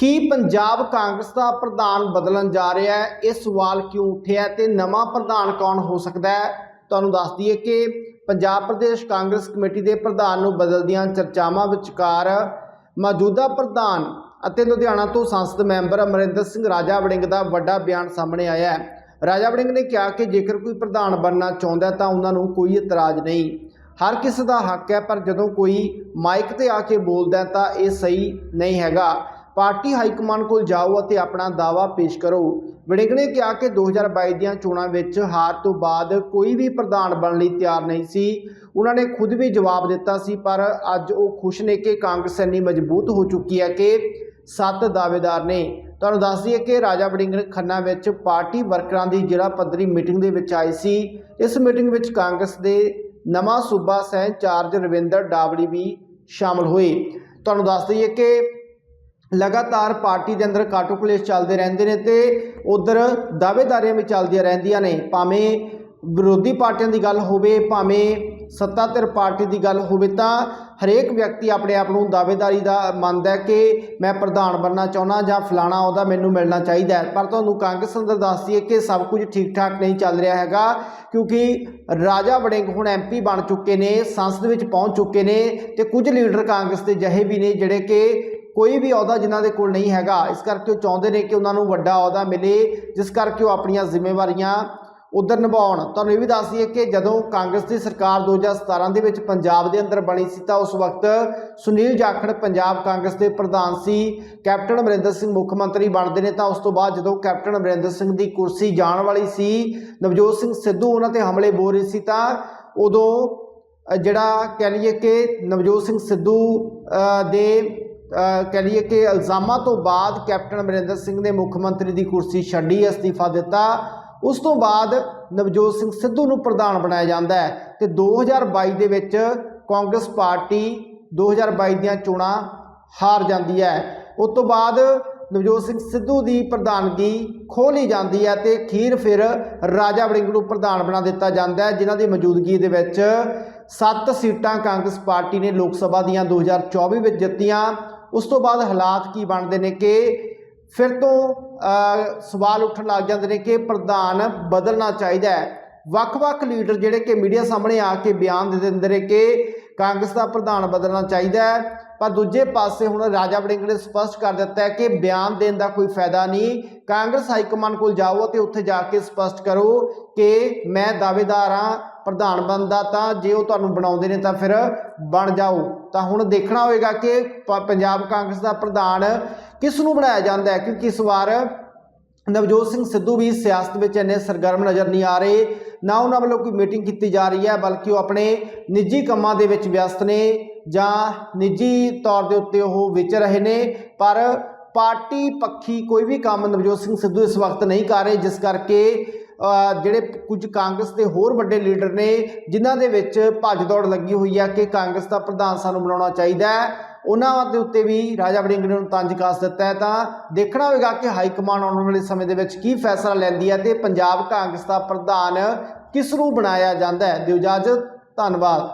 ਕੀ ਪੰਜਾਬ ਕਾਂਗਰਸ ਦਾ ਪ੍ਰਧਾਨ ਬਦਲਣ ਜਾ ਰਿਹਾ ਹੈ? ਇਹ ਸਵਾਲ ਕਿਉਂ ਉੱਠਿਆ ਹੈ ਤੇ ਨਵਾਂ ਪ੍ਰਧਾਨ ਕੌਣ ਹੋ ਸਕਦਾ ਹੈ? ਤੁਹਾਨੂੰ ਦੱਸ ਦਈਏ ਕਿ ਪੰਜਾਬ ਪ੍ਰਦੇਸ਼ ਕਾਂਗਰਸ ਕਮੇਟੀ ਦੇ ਪ੍ਰਧਾਨ ਨੂੰ ਬਦਲਦੀਆਂ ਚਰਚਾਵਾਂ ਵਿਚਕਾਰ ਮੌਜੂਦਾ ਪ੍ਰਧਾਨ ਅਤੇ ਲੁਧਿਆਣਾ ਤੋਂ ਸੰਸਦ ਮੈਂਬਰ ਅਮਰਿੰਦਰ ਸਿੰਘ ਰਾਜਾ ਵੜਿੰਗ ਦਾ ਵੱਡਾ ਬਿਆਨ ਸਾਹਮਣੇ ਆਇਆ ਹੈ। ਰਾਜਾ ਵੜਿੰਗ ਨੇ ਕਿਹਾ ਕਿ ਜੇਕਰ ਕੋਈ ਪ੍ਰਧਾਨ ਬਣਨਾ ਚਾਹੁੰਦਾ ਤਾਂ ਉਹਨਾਂ ਨੂੰ ਕੋਈ ਇਤਰਾਜ਼ ਨਹੀਂ। ਹਰ ਕਿਸੇ ਦਾ ਹੱਕ ਹੈ, ਪਰ ਜਦੋਂ ਕੋਈ ਮਾਈਕ ਤੇ ਆ ਕੇ ਬੋਲਦਾ ਤਾਂ ਇਹ ਸਹੀ ਨਹੀਂ ਹੈਗਾ। ਪਾਰਟੀ ਹਾਈ ਕਮਾਂਡ ਕੋਲ ਜਾਓ ਅਤੇ ਆਪਣਾ ਦਾਅਵਾ ਪੇਸ਼ ਕਰੋ। ਵੜਿੰਗ ਨੇ ਕਿਹਾ ਕਿ 2022 ਦੀਆਂ ਚੋਣਾਂ ਵਿੱਚ ਹਾਰ ਤੋਂ ਬਾਅਦ ਕੋਈ ਵੀ ਪ੍ਰਧਾਨ ਬਣਨ ਲਈ ਤਿਆਰ ਨਹੀਂ ਸੀ। ਉਹਨਾਂ ਨੇ ਖੁਦ ਵੀ ਜਵਾਬ ਦਿੱਤਾ ਸੀ, ਪਰ ਅੱਜ ਉਹ ਖੁਸ਼ ਨੇ ਕਿ ਕਾਂਗਰਸ ਇੰਨੀ ਮਜ਼ਬੂਤ ਹੋ ਚੁੱਕੀ ਹੈ ਕਿ ਸੱਤ ਦਾਅਵੇਦਾਰ ਨੇ। ਤੁਹਾਨੂੰ ਦੱਸ ਦਈਏ ਕਿ ਰਾਜਾ ਵੜਿੰਗ ਖੰਨਾ ਵਿੱਚ ਪਾਰਟੀ ਵਰਕਰਾਂ ਦੀ ਜ਼ਿਲ੍ਹਾ ਪੱਧਰੀ ਮੀਟਿੰਗ ਦੇ ਵਿੱਚ ਆਏ ਸੀ। ਇਸ ਮੀਟਿੰਗ ਵਿੱਚ ਕਾਂਗਰਸ ਦੇ ਨਵਾਂ ਸੂਬਾ ਸਹਿ ਇੰਚਾਰਜ ਰਵਿੰਦਰ ਡਾਵੜੀ ਵੀ ਸ਼ਾਮਲ ਹੋਏ। ਤੁਹਾਨੂੰ ਦੱਸ ਦਈਏ ਕਿ ਲਗਾਤਾਰ ਪਾਰਟੀ ਦੇ ਅੰਦਰ ਕਾਟੋ ਕਲੇਸ਼ ਚੱਲਦੇ ਰਹਿੰਦੇ ਨੇ ਤੇ ਉਧਰ ਦਾਅਵੇਦਾਰੀਆਂ ਵੀ ਚੱਲਦੀਆਂ ਰਹਿੰਦੀਆਂ ਨੇ। ਭਾਵੇਂ ਵਿਰੋਧੀ ਪਾਰਟੀਆਂ ਦੀ ਗੱਲ ਹੋਵੇ, ਭਾਵੇਂ ਸੱਤਾਧਿਰ ਪਾਰਟੀ ਦੀ ਗੱਲ ਹੋਵੇ, ਤਾਂ ਹਰੇਕ ਵਿਅਕਤੀ ਆਪਣੇ ਆਪ ਨੂੰ ਦਾਅਵੇਦਾਰੀ ਦਾ ਮੰਨਦਾ ਕਿ ਮੈਂ ਪ੍ਰਧਾਨ ਬਣਨਾ ਚਾਹੁੰਦਾ ਜਾਂ ਫਲਾਣਾ ਉਹਦਾ ਮੈਨੂੰ ਮਿਲਣਾ ਚਾਹੀਦਾ ਹੈ। ਪਰ ਤੁਹਾਨੂੰ ਕਾਂਗਰਸ ਅੰਦਰ ਦੱਸਦੀ ਹੈ ਕਿ ਸਭ ਕੁਝ ਠੀਕ ਠਾਕ ਨਹੀਂ ਚੱਲ ਰਿਹਾ ਹੈਗਾ, ਕਿਉਂਕਿ ਰਾਜਾ ਵੜਿੰਗ ਹੁਣ ਐਮਪੀ ਬਣ ਚੁੱਕੇ ਨੇ, ਸੰਸਦ ਵਿੱਚ ਪਹੁੰਚ ਚੁੱਕੇ ਨੇ ਤੇ ਕੁਝ ਲੀਡਰ ਕਾਂਗਰਸ ਦੇ ਜਿਹੇ ਵੀ ਨੇ ਜਿਹੜੇ ਕਿ ਕੋਈ ਵੀ ਅਹੁਦਾ ਜਿਨ੍ਹਾਂ ਦੇ ਕੋਲ ਨਹੀਂ ਹੈਗਾ, ਇਸ ਕਰਕੇ ਉਹ ਚਾਹੁੰਦੇ ਨੇ ਕਿ ਉਹਨਾਂ ਨੂੰ ਵੱਡਾ ਅਹੁਦਾ ਮਿਲੇ, ਜਿਸ ਕਰਕੇ ਉਹ ਆਪਣੀਆਂ ਜ਼ਿੰਮੇਵਾਰੀਆਂ ਉਧਰ ਨਿਭਾਉਣ। ਤੁਹਾਨੂੰ ਇਹ ਵੀ ਦੱਸ ਦਈਏ ਕਿ ਜਦੋਂ ਕਾਂਗਰਸ ਦੀ ਸਰਕਾਰ 2017 ਦੇ ਵਿੱਚ ਪੰਜਾਬ ਦੇ ਅੰਦਰ ਬਣੀ ਸੀ, ਤਾਂ ਉਸ ਵਕਤ ਸੁਨੀਲ ਜਾਖੜ ਪੰਜਾਬ ਕਾਂਗਰਸ ਦੇ ਪ੍ਰਧਾਨ ਸੀ, ਕੈਪਟਨ ਅਮਰਿੰਦਰ ਸਿੰਘ ਮੁੱਖ ਮੰਤਰੀ ਬਣਦੇ ਨੇ, ਤਾਂ ਉਸ ਤੋਂ ਬਾਅਦ ਜਦੋਂ ਕੈਪਟਨ ਅਮਰਿੰਦਰ ਸਿੰਘ ਦੀ ਕੁਰਸੀ ਜਾਣ ਵਾਲੀ ਸੀ, ਨਵਜੋਤ ਸਿੰਘ ਸਿੱਧੂ ਉਹਨਾਂ ਤੇ ਹਮਲੇ ਬੋਲ ਰਹੀ ਸੀ, ਤਾਂ ਉਦੋਂ ਜਿਹੜਾ ਕਹਿ ਲਈਏ ਕਿ ਨਵਜੋਤ ਸਿੰਘ ਸਿੱਧੂ ਦੇ ਕਹਿ ਲਈਏ ਕਿ ਇਲਜ਼ਾਮਾਂ ਤੋਂ ਬਾਅਦ ਕੈਪਟਨ ਅਮਰਿੰਦਰ ਸਿੰਘ ਨੇ ਮੁੱਖ ਮੰਤਰੀ ਦੀ ਕੁਰਸੀ ਛੱਡੀ, ਅਸਤੀਫਾ ਦਿੱਤਾ। ਉਸ ਤੋਂ ਬਾਅਦ ਨਵਜੋਤ ਸਿੰਘ ਸਿੱਧੂ ਨੂੰ ਪ੍ਰਧਾਨ ਬਣਾਇਆ ਜਾਂਦਾ ਹੈ ਤੇ 2022 ਦੇ ਵਿੱਚ ਕਾਂਗਰਸ ਪਾਰਟੀ 2022 ਦੀਆਂ ਚੋਣਾਂ ਹਾਰ ਜਾਂਦੀ ਹੈ। ਉਸ ਤੋਂ ਬਾਅਦ ਨਵਜੋਤ ਸਿੰਘ ਸਿੱਧੂ ਦੀ ਪ੍ਰਧਾਨਗੀ ਖੋਹ ਜਾਂਦੀ ਹੈ ਤੇ ਅਖੀਰ ਫਿਰ ਰਾਜਾ ਵੜਿੰਗ ਨੂੰ ਪ੍ਰਧਾਨ ਬਣਾ ਦਿੱਤਾ ਜਾਂਦਾ ਹੈ, ਜਿਨ੍ਹਾਂ ਦੀ ਮੌਜੂਦਗੀ ਦੇ ਵਿੱਚ 7 ਸੀਟਾਂ ਕਾਂਗਰਸ ਪਾਰਟੀ ਨੇ ਲੋਕ ਸਭਾ ਦੀਆਂ 2024 ਵਿੱਚ ਜਿੱਤੀਆਂ। ਉਸ ਤੋਂ ਬਾਅਦ ਹਾਲਾਤ ਕੀ ਬਣਦੇ ਨੇ ਕਿ ਫਿਰ ਤੋਂ ਸਵਾਲ ਉੱਠਣ ਲੱਗ ਜਾਂਦੇ ਨੇ ਕਿ ਪ੍ਰਧਾਨ ਬਦਲਣਾ ਚਾਹੀਦਾ ਹੈ। ਵੱਖ-ਵੱਖ ਲੀਡਰ ਜਿਹੜੇ ਕਿ ਮੀਡੀਆ ਸਾਹਮਣੇ ਆ ਕੇ ਬਿਆਨ ਦੇ ਦਿੰਦੇ ਨੇ ਕਿ ਕਾਂਗਰਸ ਦਾ ਪ੍ਰਧਾਨ ਬਦਲਣਾ ਚਾਹੀਦਾ ਹੈ। ਪਰ ਦੂਜੇ ਪਾਸੇ ਹੁਣ ਰਾਜਾ ਵੜਿੰਗ ਨੇ ਸਪਸ਼ਟ ਕਰ ਦਿੱਤਾ ਹੈ ਕਿ ਬਿਆਨ ਦੇਣ ਦਾ ਕੋਈ ਫਾਇਦਾ ਨਹੀਂ। ਕਾਂਗਰਸ ਹਾਈ ਕਮਾਂਡ ਕੋਲ ਜਾਓ ਤੇ ਉੱਥੇ ਜਾ ਕੇ ਸਪਸ਼ਟ ਕਰੋ ਕਿ ਮੈਂ ਦਾਅਵੇਦਾਰ ਹਾਂ, ਪ੍ਰਧਾਨ ਬਣਦਾ ਤਾਂ ਜੇ ਉਹ ਤੁਹਾਨੂੰ ਬਣਾਉਂਦੇ ਨੇ ਤਾਂ ਫਿਰ ਬਣ ਜਾਓ। ਤਾਂ ਹੁਣ ਦੇਖਣਾ ਹੋਵੇਗਾ ਕਿ ਪ- ਪੰਜਾਬ ਕਾਂਗਰਸ ਦਾ ਪ੍ਰਧਾਨ ਕਿਸ ਨੂੰ ਬਣਾਇਆ ਜਾਂਦਾ ਹੈ, ਕਿਉਂਕਿ ਇਸ ਵਾਰ ਨਵਜੋਤ ਸਿੰਘ ਸਿੱਧੂ ਵੀ ਸਿਆਸਤ ਵਿੱਚ ਇੰਨੇ ਸਰਗਰਮ ਨਜ਼ਰ ਨਹੀਂ ਆ ਰਹੇ। ਨਾ ਉਹਨਾਂ ਵੱਲੋਂ ਕੋਈ ਮੀਟਿੰਗ ਕੀਤੀ ਜਾ ਰਹੀ ਹੈ, ਬਲਕਿ ਉਹ ਆਪਣੇ ਨਿੱਜੀ ਕੰਮਾਂ ਦੇ ਵਿੱਚ ਵਿਅਸਤ ਨੇ। ਜਾਂ ਨਿੱਜੀ ਤੌਰ ਦੇ ਉੱਤੇ ਉਹ ਵਿਚ ਰਹੇ ਨੇ, ਪਰ ਪਾਰਟੀ ਪੱਖੀ ਕੋਈ ਵੀ ਕੰਮ ਨਵਜੋਤ ਸਿੰਘ ਸਿੱਧੂ ਇਸ ਵਕਤ ਨਹੀਂ ਕਰ ਰਹੇ, ਜਿਸ ਕਰਕੇ ਜਿਹੜੇ ਕੁਝ ਕਾਂਗਰਸ ਦੇ ਹੋਰ ਵੱਡੇ ਲੀਡਰ ਨੇ, ਜਿਨ੍ਹਾਂ ਦੇ ਵਿੱਚ ਭੱਜ ਦੌੜ ਲੱਗੀ ਹੋਈ ਹੈ ਕਿ ਕਾਂਗਰਸ ਦਾ ਪ੍ਰਧਾਨ ਸਾਨੂੰ ਬਣਾਉਣਾ ਚਾਹੀਦਾ ਹੈ। ਉਹਨਾਂ ਦੇ ਉੱਤੇ ਵੀ ਰਾਜਾ ਵੜਿੰਗ ਨੇ ਤੰਜ ਕਾਸ ਦਿੱਤਾ ਹੈ। ਤਾਂ ਦੇਖਣਾ ਹੋਵੇਗਾ ਕਿ ਹਾਈ ਕਮਾਂਡ ਆਉਣ ਵਾਲੇ ਸਮੇਂ ਦੇ ਵਿੱਚ ਕੀ ਫੈਸਲਾ ਲੈਂਦੀ ਹੈ ਤੇ ਪੰਜਾਬ ਕਾਂਗਰਸ ਦਾ ਪ੍ਰਧਾਨ ਕਿਸ ਨੂੰ ਬਣਾਇਆ ਜਾਂਦਾ ਹੈ। ਦਿਓ ਇਜਾਜ਼ਤ, ਧੰਨਵਾਦ।